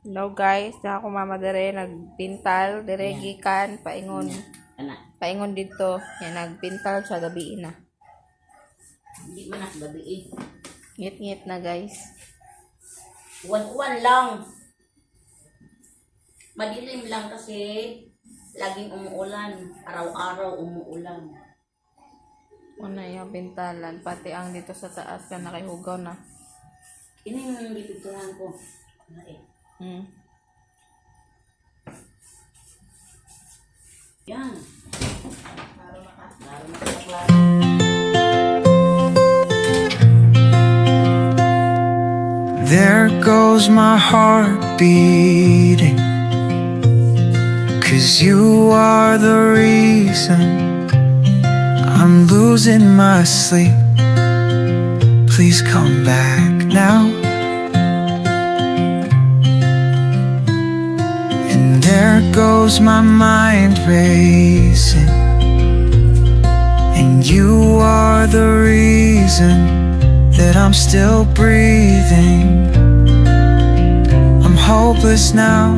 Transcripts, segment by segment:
Hello guys, na ako mama dire nagpintal dire gikan paingon paingon dito. Yan nagpintal sa gabi na. hindi man ako gabi eh. Ngit-ngit na guys. Uwan-uwan lang. Madilim lang kasi laging umuulan. Araw-araw umuulan. Una yung pintalan pati ang dito sa taas ka nakihugaw na. Ini yung dipicturan ko. Ano Hmm. Yan. There goes my heart beating. Cause you are the reason I'm losing my sleep. Please come back now. Goes my mind racing. And you are the reason that I'm still breathing. I'm hopeless now.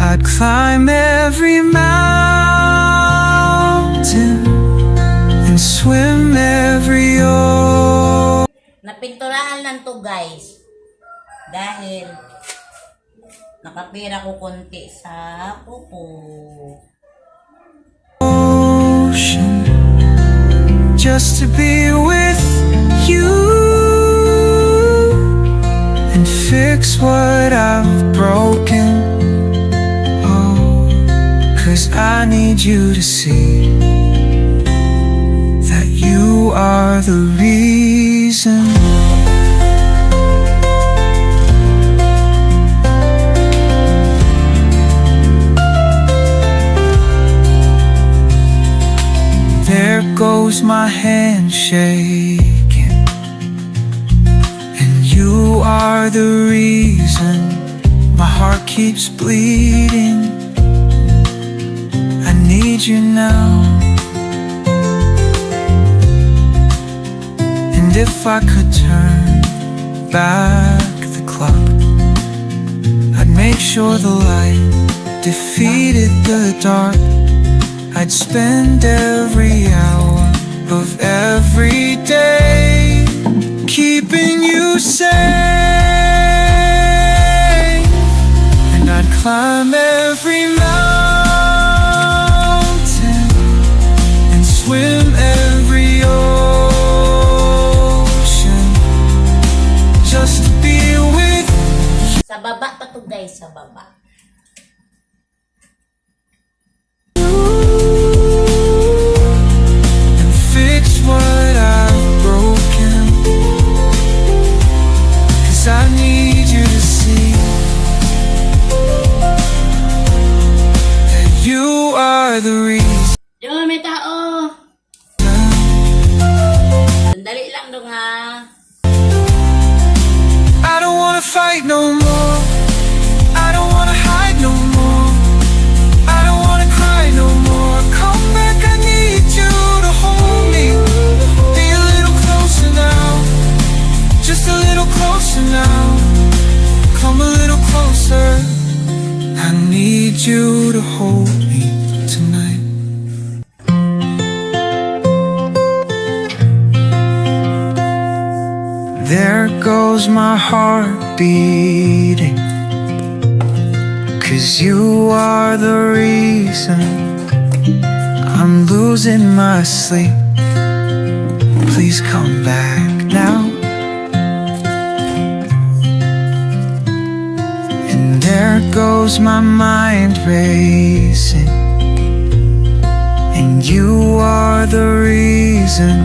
I'd climb every mountain and swim every ocean. Napinturahan lang to guys. Dahil nakapira ko konti sa kuko. just to be with you and fix what I've broken. Oh, cause I need you to see that you are the reason. Goes my hand shaking. And you are the reason my heart keeps bleeding. I need you now. And if I could turn back the clock, I'd make sure the light defeated the dark. I'd spend every hour of every day keeping you safe. And I'd climb every mountain and swim every ocean just to be with you. Sa baba pa to guys, sa baba. I need you to see that you are the reason. Yun, may tao! Sandali lang dong ha. I don't wanna fight no more. Closer now. Come a little closer. I need you to hold me tonight. There goes my heart beating. Cause you are the reason I'm losing my sleep. Please come back there goes my mind racing. And you are the reason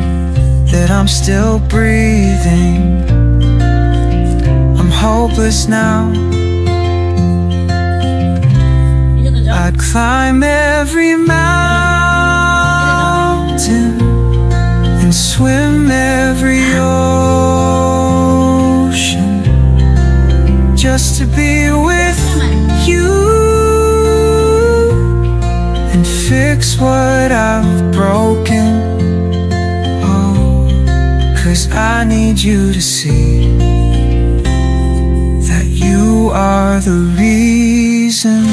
that I'm still breathing. I'm hopeless now. I'd climb every mountain and swim every ocean just to be what I've broken. Oh, cause I need you to see that you are the reason.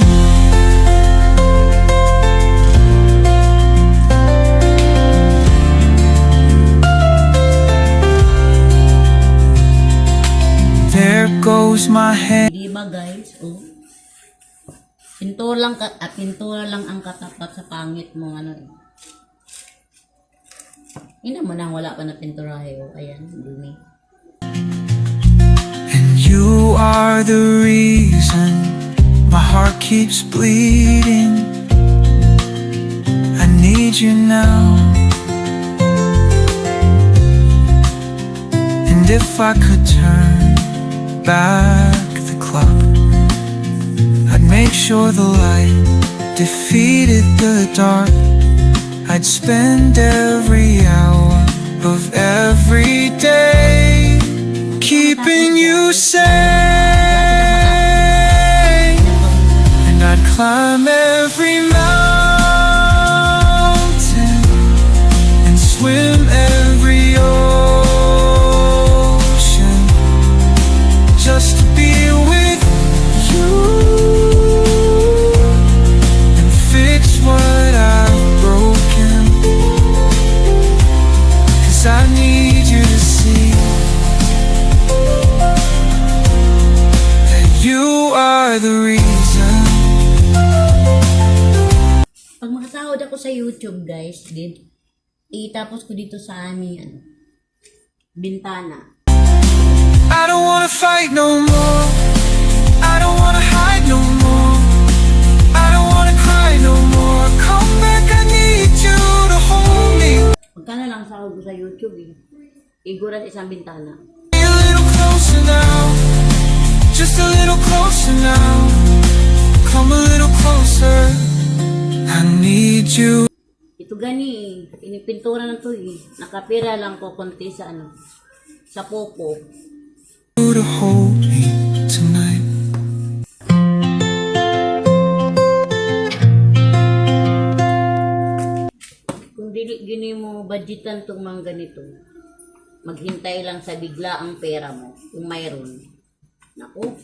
There goes my hand. Di ba guys? Oh. Pintura lang ka, at pintura lang ang katapat sa pangit mo ano eh. Ina mo nang wala pa na pinturahe oh. Ayan, dumi. And you are the reason my heart keeps bleeding. I need you now. And if I could turn back the clock, make sure the light defeated the dark. I'd spend every hour of every day keeping you safe. And I'd climb every mountain YouTube guys, din, itapos ko dito sa aming ano, bintana. I don't wanna fight no more. I don't wanna hide no more. I don't wanna cry no more. Come back, I need you to hold me. Magkano lang sahod ko sa YouTube eh. Igura sa isang bintana. A little closer now. Just a little closer now. Come a little closer. Need you. Ito gani. Pinipintura na to eh. Nakapira lang ko konti sa ano. Sa popo. to hold me tonight. Kung dili gini mo budgetan tong mga ganito, maghintay lang sa bigla ang pera mo, kung mayroon. Naku.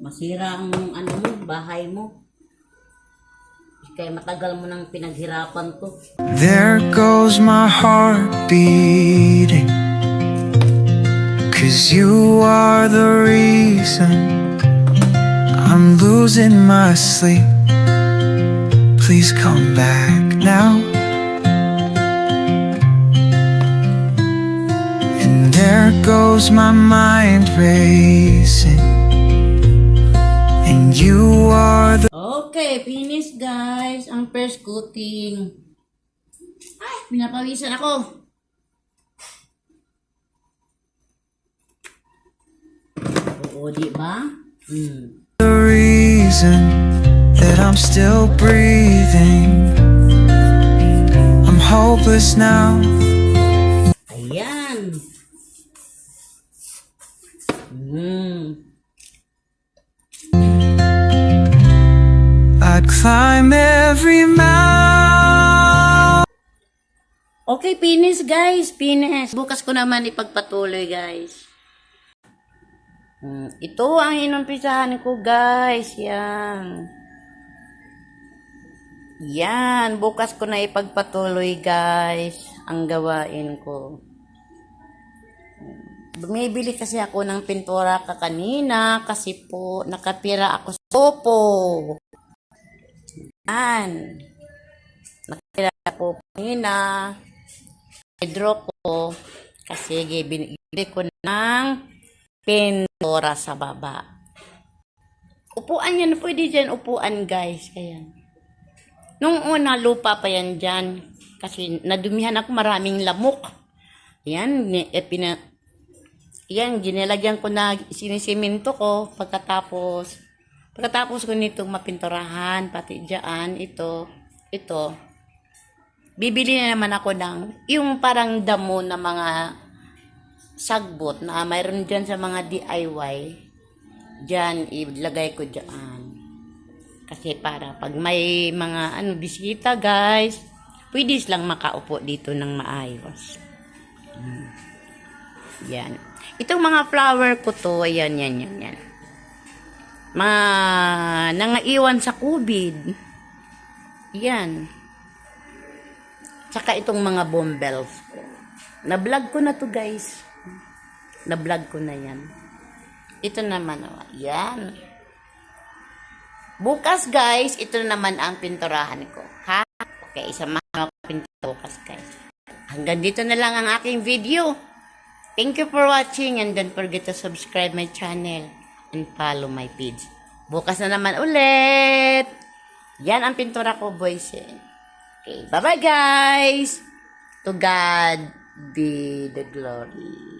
Masira ang ano mo, bahay mo. Kaya matagal mo nang pinaghirapan. There goes my heart beating. Cause you are the reason I'm losing my sleep. Please come back now. And there goes my mind racing. And you are the Okay, finish guys. Ang first coating. Ay, pinapawisan ako. Oo, di ba? Hmm. the reason that I'm still breathing. I'm hopeless now. Ayan. Hmm. I'd climb every mountain. Okay, finish guys. Finish. Bukas ko naman ipagpatuloy guys. Hmm, ito ang inumpisahan ko guys. Yan. Yan. Bukas ko na ipagpatuloy guys. Ang gawain ko. Bumibili kasi ako ng pintura ka kanina kasi po nakapira ako sa opo. Yan. Nakapira ako kanina. Hydro ko kasi binili ko ng pintura sa baba. Upuan yan, pwede dyan upuan guys. Kaya. Nung una, lupa pa yan dyan. Kasi nadumihan ako maraming lamok. Yan, ni- eh, yan, ginilagyan ko na sinisiminto ko pagkatapos. Pagkatapos ko nitong mapinturahan, pati dyan, ito, ito. Bibili na naman ako ng yung parang damo na mga sagbot na mayroon dyan sa mga DIY. Dyan, ilagay ko dyan. Kasi para pag may mga ano bisita guys, pwede silang makaupo dito ng maayos. Hmm. Yan. Itong mga flower ko to, ayan, yan, yan, yan. Mga nangaiwan sa COVID. Yan. Tsaka itong mga bombells ko. Na-vlog ko na to guys. Na-vlog ko na yan. Ito naman, oh, yan. Bukas guys, ito naman ang pinturahan ko. Ha? Okay, samahan ako pintura bukas guys. Hanggang dito na lang ang aking video. Thank you for watching and don't forget to subscribe my channel and follow my page. Bukas na naman ulit. Yan ang pintura ko, boys. Okay, bye-bye guys. To God be the glory.